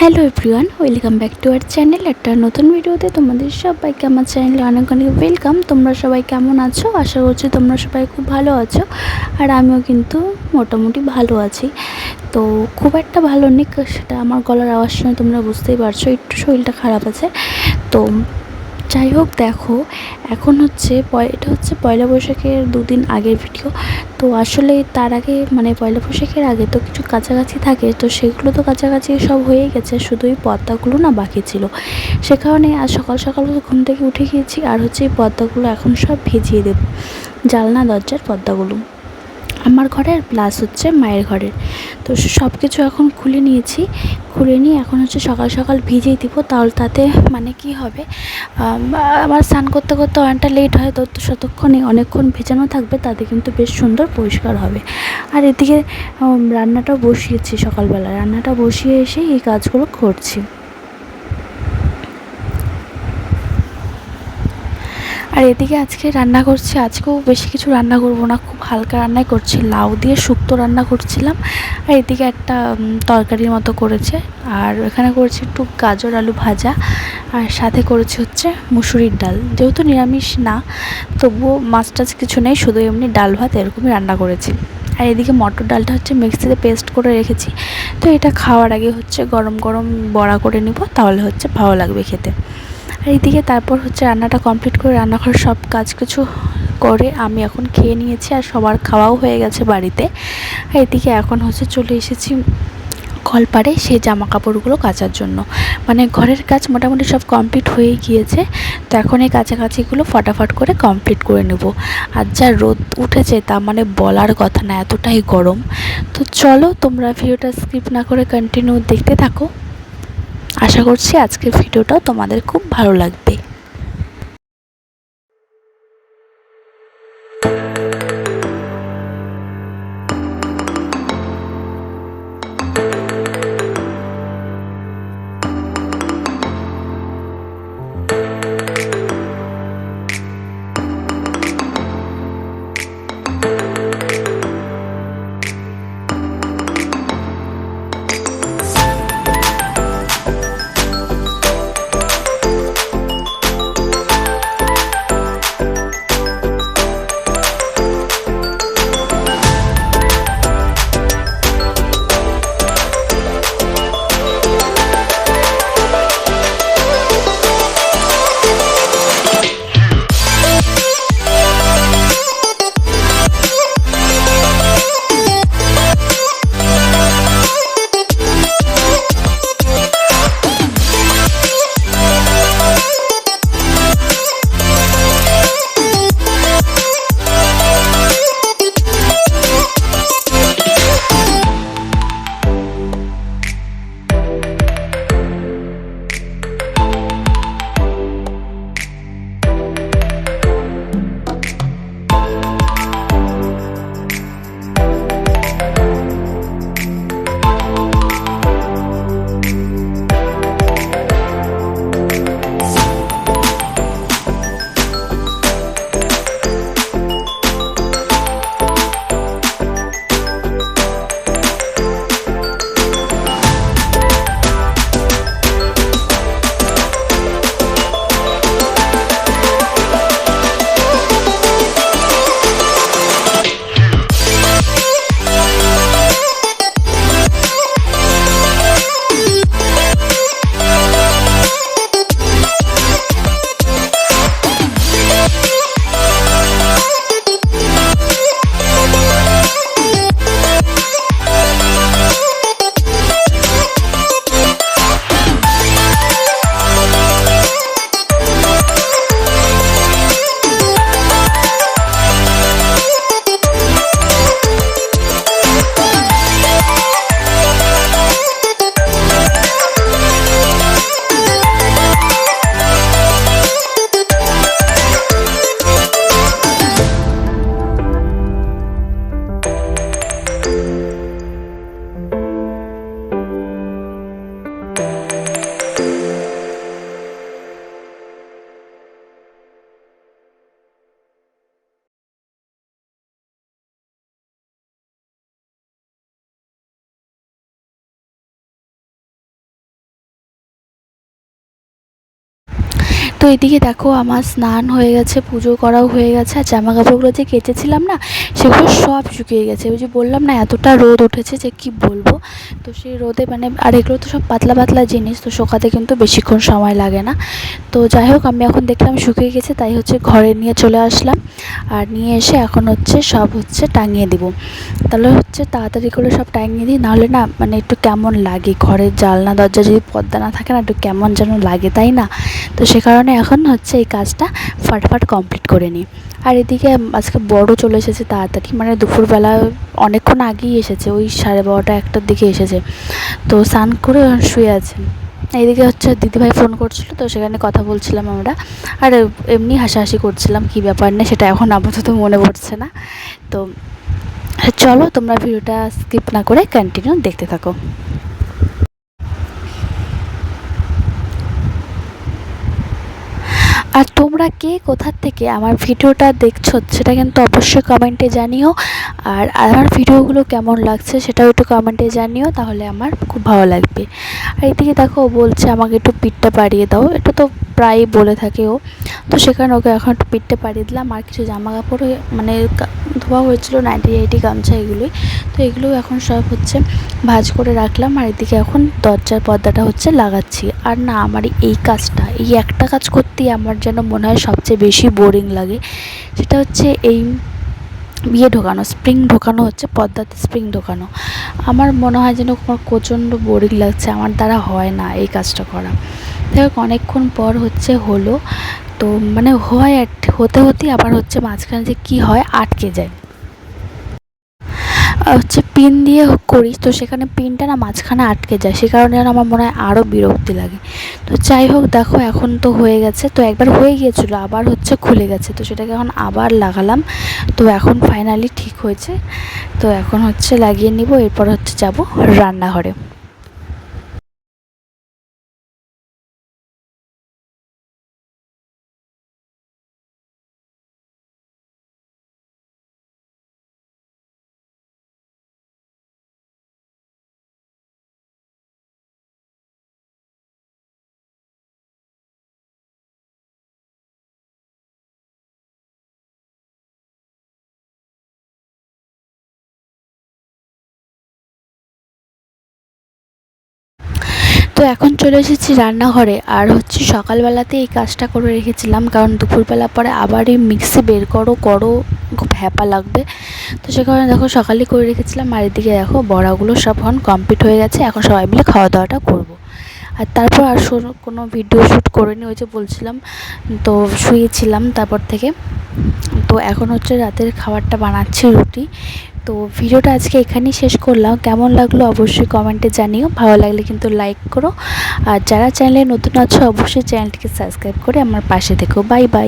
Hello everyone welcome back to our channel একটা নতুন ভিডিওতে তোমাদের সবাইকে আমার চ্যানেলে অনেক অনেক ওয়েলকাম তোমরা সবাই কেমন আছো? আশা করছি তোমরা সবাই খুব ভালো আছো। আর আমিও কিন্তু মোটামুটি ভালো আছি। তো খুব একটা ভালো নিক সেটা আমার গলার আওয়াজ শুনে তোমরা বুঝতেই পারছ, একটু শরীরটা খারাপ আছে। তো যাই হোক, দেখো, এখন হচ্ছে এটা হচ্ছে পয়লা বৈশাখের দুদিন আগের ভিডিও তো আসলে তার আগে মানে পয়লা বৈশাখের আগে তো কিছু কাছাকাছি থাকে, তো সেগুলো তো কাছাকাছি সব হয়ে গেছে, শুধু পর্দাগুলো না বাকি ছিল। সে কারণে আজ সকাল সকাল ঘুম থেকে উঠে গিয়েছি, আর হচ্ছে এই পর্দাগুলো এখন সব ভিজিয়ে দেব। জানলা দরজার পর্দাগুলো আমার ঘরের প্লাস হচ্ছে মায়ের ঘরের। তো সব কিছু এখন খুলে নিয়েছি। খুলে নিয়ে এখন হচ্ছে সকাল সকাল ভিজিয়ে দিব তাহলে তাতে মানে কি হবে? আম, আমার স্নান করতে করতে অনেকটা লেট হয় তো ততক্ষণে অনেকক্ষণ ভেজানো থাকবে তাতে কিন্তু বেশ সুন্দর পরিষ্কার হবে। আর এদিকে রান্নাটাও বসিয়েছি সকালবেলা রান্নাটা বসিয়ে এসে এই কাজগুলো করছি। আর এদিকে আজকে রান্না করছি, আজকেও বেশি কিছু রান্না করব না, খুব হালকা রান্নাই করছি, লাউ দিয়ে শুক্তো রান্না করছিলাম। আর এদিকে একটা তরকারির মতো করেছে, আর এখানে করেছি একটু গাজর আলু ভাজা, আর সাথে করেছি হচ্ছে মুসুরির ডাল। যেহেতু নিরামিষ না, তবুও মাছ টাছ কিছু নেই, শুধু এমনি ডাল ভাত, এরকমই রান্না করেছি। আর এদিকে মটর ডালটা হচ্ছে মিক্সিতে পেস্ট করে রেখেছি, তো এটা খাওয়ার আগে হচ্ছে গরম গরম বড়া করে নিব, তাহলে হচ্ছে ভালো লাগবে খেতে। আর এইদিকে তারপর হচ্ছে রান্নাটা কমপ্লিট করে রান্নাঘর সব কাজ কিছু করে আমি এখন খেয়ে নিয়েছি আর সবার খাওয়াও হয়ে গেছে বাড়িতে। আর এদিকে এখন হচ্ছে চলে এসেছি কলপাড়ে সেই জামা কাপড়গুলো কাচার জন্য। মানে ঘরের কাজ মোটামুটি সব কমপ্লিট হয়ে গিয়েছে। তো এখন এই কাছাকাছিগুলো ফটাফট করে কমপ্লিট করে নেব। আর যা রোদ উঠেছে তা মানে বলার কথা না, এতটাই গরম। তো চলো তোমরা ভিডিওটা স্কিপ না করে কন্টিনিউ দেখতে থাকো। আশা করছি আজকের ভিডিওটাও তোমাদের খুব ভালো লাগবে। তো এদিকে দেখো আমার স্নান হয়ে গেছে, পুজো করাও হয়ে গেছে, আর জামা কাপড়গুলো যে কেচেছিলাম না, সেগুলো সব শুকিয়ে গেছে। ওই যে বললাম না, এতটা রোদ উঠেছে যে কি বলব? তো সেই রোদে মানে আর এগুলো তো সব পাতলা পাতলা জিনিস, তো শোকাতে কিন্তু বেশিক্ষণ সময় লাগে না। তো যাই হোক, আমি এখন দেখলাম শুকিয়ে গেছে, তাই হচ্ছে ঘরে নিয়ে চলে আসলাম। আর নিয়ে এসে এখন হচ্ছে সব হচ্ছে টাঙিয়ে দিব। তাহলে হচ্ছে তাড়াতাড়ি করে সব টাঙিয়ে দিই, নাহলে না মানে একটু কেমন লাগে? ঘরের জানলা, দরজা যদি পর্দা না থাকে না, একটু কেমন যেন লাগে, তাই না? তো সে কারণে এখন হচ্ছে এই কাজটা ফাটাফাট কমপ্লিট করে নিই। আর এদিকে আজকে বড় চলে এসেছে তাড়াতাড়ি মানে দুপুরবেলা অনেকক্ষণ আগেই এসেছে, ওই সাড়ে বারোটা একটার দিকে এসেছে। তো স্নান করে শুয়ে আছে। এইদিকে হচ্ছে দিদিভাই ফোন করছিল, তো সেখানে কথা বলছিলাম আমরা। আর এমনি হাসাহাসি করছিলাম, কী ব্যাপার না, সেটা এখন আপাতত মনে পড়ছে না। তো চলো তোমরা ভিডিওটা স্কিপ না করে কন্টিনিউ দেখতে থাকো। আর তোমরা কে কোথার থেকে আমার ভিডিওটা দেখছ সেটা কিন্তু অবশ্যই কমেন্টে জানিও। আর আমার ভিডিওগুলো কেমন লাগছে সেটাও একটু কমেন্টে জানিও, তাহলে আমার খুব ভালো লাগবে। আর এদিকে দেখো বলছে আমাকে একটু পিঠটা বাড়িয়ে দাও। এটা তো প্রায়ই বলে থাকে ও। তো সেখানে ওকে এখন একটু পিঠটা পাড়িয়ে দিলাম। আর কিছু জামা কাপড় মানে ধোয়া হয়েছিল নাইনটি এইটি গামছা এগুলোই। তো এগুলো এখন সব হচ্ছে ভাজ করে রাখলাম। আর এদিকে এখন দরজার পর্দাটা হচ্ছে লাগাচ্ছি। আর না, আমার এই কাজটা, এই একটা কাজ করতেই আমার যেন মনে হয় সবচেয়ে বেশি বোরিং লাগে। সেটা হচ্ছে এই বিয়ে ঢোকানো, স্প্রিং ঢোকানো হচ্ছে পদ্মাতে স্প্রিং ঢোকানো। আমার মনে হয় যেন আমার প্রচণ্ড বোরিং লাগছে। আমার দ্বারা হয় না এই কাজটা করা। যাই অনেকক্ষণ পর হচ্ছে হলো। তো মানে হয় হতে হতেই আবার হচ্ছে মাঝখানে যে কী হয়, আটকে যায়। হচ্ছে পিন দিয়ে করি তো সেখানে পিনটা না মাঝখানে আটকে যায়। সে কারণে আমার মনে হয় আরও বিরক্তি লাগে। তো যাই হোক, দেখো এখন তো হয়ে গেছে। তো একবার হয়ে গিয়েছিল, আবার হচ্ছে খুলে গেছে। তো সেটাকে এখন আবার লাগালাম। তো এখন ফাইনালি ঠিক হয়েছে। তো এখন হচ্ছে লাগিয়ে নিব, এরপর হচ্ছে যাব রান্নাঘরে। এখন চলে এসেছি রান্নাঘরে, আর হচ্ছে সকালবেলাতে এই কাজটা করে রেখেছিলাম, কারণ দুপুরবেলা পরে আবার এই মিক্সি বের করো করো, খুব হ্যাপা লাগবে। তো সে কারণে দেখো সকালে করে রেখেছিলাম, আর এদিকে দেখো বড়াগুলো সব হন কমপ্লিট হয়ে গেছে, এখন সবাই মিলে খাওয়া দাওয়াটা করব। আর তারপর আর কোনো ভিডিও শ্যুট করিনি, ওই যে বলছিলাম, তো শুয়েছিলাম তারপর থেকে। তো এখন হচ্ছে রাতের খাবারটা বানাচ্ছি রুটি। তো ভিডিওটা আজকে এখানেই শেষ করলাম। কেমন লাগল অবশ্যই কমেন্টে জানিও। ভালো লাগলে কিন্তু লাইক করো। আর যারা চ্যানেলে নতুন আছো, অবশ্যই চ্যানেলটিকে সাবস্ক্রাইব করে আমার পাশে থেকো। Bye bye